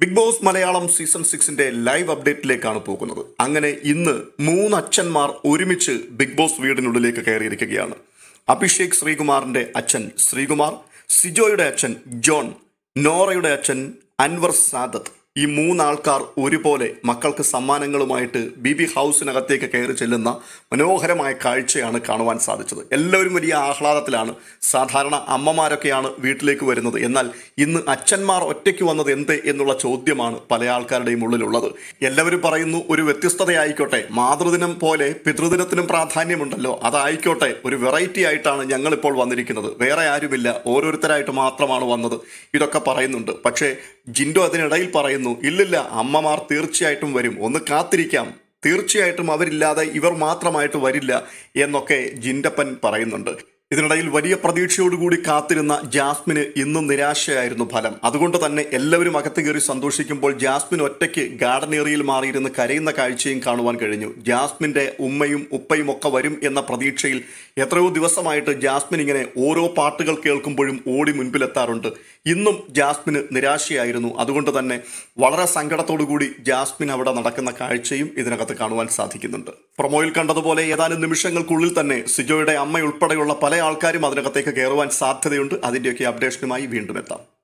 Big boss Malayalam season സിക്സിന്റെ live അപ്ഡേറ്റിലേക്കാണ് പോകുന്നത്. അങ്ങനെ ഇന്ന് മൂന്ന് അച്ഛന്മാർ ഒരുമിച്ച് ബിഗ് ബോസ് വീടിനുള്ളിലേക്ക് കയറിയിരിക്കുകയാണ്. അഭിഷേക് ശ്രീകുമാറിന്റെ അച്ഛൻ ശ്രീകുമാർ സിജോയുടെ അച്ഛൻ ജോൺ നോറയുടെ അച്ഛൻ അൻവർ സാദത്ത്. ഈ മൂന്നാൾക്കാർ ഒരുപോലെ മക്കൾക്ക് സമ്മാനങ്ങളുമായിട്ട് ബി ബി ഹൗസിനകത്തേക്ക് കയറി ചെല്ലുന്ന മനോഹരമായ കാഴ്ചയാണ് കാണുവാൻ സാധിച്ചത്. എല്ലാവരും വലിയ ആഹ്ലാദത്തിലാണ്. സാധാരണ അമ്മമാരൊക്കെയാണ് വീട്ടിലേക്ക് വരുന്നത്. എന്നാൽ ഇന്ന് അച്ഛന്മാർ ഒറ്റയ്ക്ക് വന്നത് എന്ത് എന്നുള്ള ചോദ്യമാണ് പല ആൾക്കാരുടെയും ഉള്ളിലുള്ളത്. എല്ലാവരും പറയുന്നു ഒരു വ്യത്യസ്തതയായിക്കോട്ടെ. മാതൃദിനം പോലെ പിതൃദിനത്തിനും പ്രാധാന്യമുണ്ടല്ലോ. അതായിക്കോട്ടെ. ഒരു വെറൈറ്റി ആയിട്ടാണ് ഞങ്ങളിപ്പോൾ വന്നിരിക്കുന്നത്. വേറെ ആരുമില്ല. ഓരോരുത്തരായിട്ട് മാത്രമാണ് വന്നത്. ഇതൊക്കെ പറയുന്നുണ്ട്. പക്ഷേ ജിൻഡോ അതിനിടയിൽ പറയുന്നു ഇല്ലില്ല അമ്മമാർ തീർച്ചയായിട്ടും വരും. ഒന്ന് കാത്തിരിക്കാം. തീർച്ചയായിട്ടും അവരില്ലാതെ ഇവർ മാത്രമായിട്ട് വരില്ല എന്നൊക്കെ ജിൻഡപ്പൻ പറയുന്നുണ്ട്. ഇതിനിടയിൽ വലിയ പ്രതീക്ഷയോടുകൂടി കാത്തിരുന്ന ജാസ്മിന് ഇന്നും നിരാശയായിരുന്നു ഫലം. അതുകൊണ്ട് തന്നെ എല്ലാവരും അകത്ത് കയറി സന്തോഷിക്കുമ്പോൾ ജാസ്മിൻ ഒറ്റയ്ക്ക് ഗാർഡൻ ഏറിയയിൽ മാറിയിരുന്ന് കരയുന്ന കാഴ്ചയും കാണുവാൻ കഴിഞ്ഞു. ജാസ്മിന്റെ ഉമ്മയും ഉപ്പയും ഒക്കെ വരും എന്ന പ്രതീക്ഷയിൽ എത്രയോ ദിവസമായിട്ട് ജാസ്മിൻ ഇങ്ങനെ ഓരോ പാട്ടുകൾ കേൾക്കുമ്പോഴും ഓടി മുൻപിലെത്താറുണ്ട്. ഇന്നും ജാസ്മിന് നിരാശയായിരുന്നു. അതുകൊണ്ട് തന്നെ വളരെ സങ്കടത്തോടുകൂടി ജാസ്മിൻ അവിടെ നടക്കുന്ന കാഴ്ചയും ഇതിനകത്ത് കാണുവാൻ സാധിക്കുന്നുണ്ട്. പ്രൊമോയിൽ കണ്ടതുപോലെ ഏതാനും നിമിഷങ്ങൾക്കുള്ളിൽ തന്നെ സിജോയുടെ അമ്മയുൾപ്പെടെയുള്ള പല ആൾക്കാരും അതിനകത്തേക്ക് കയറുവാൻ സാധ്യതയുണ്ട്. അതിന്റെയൊക്കെ അപ്ഡേഷനുമായി വീണ്ടും എത്താം.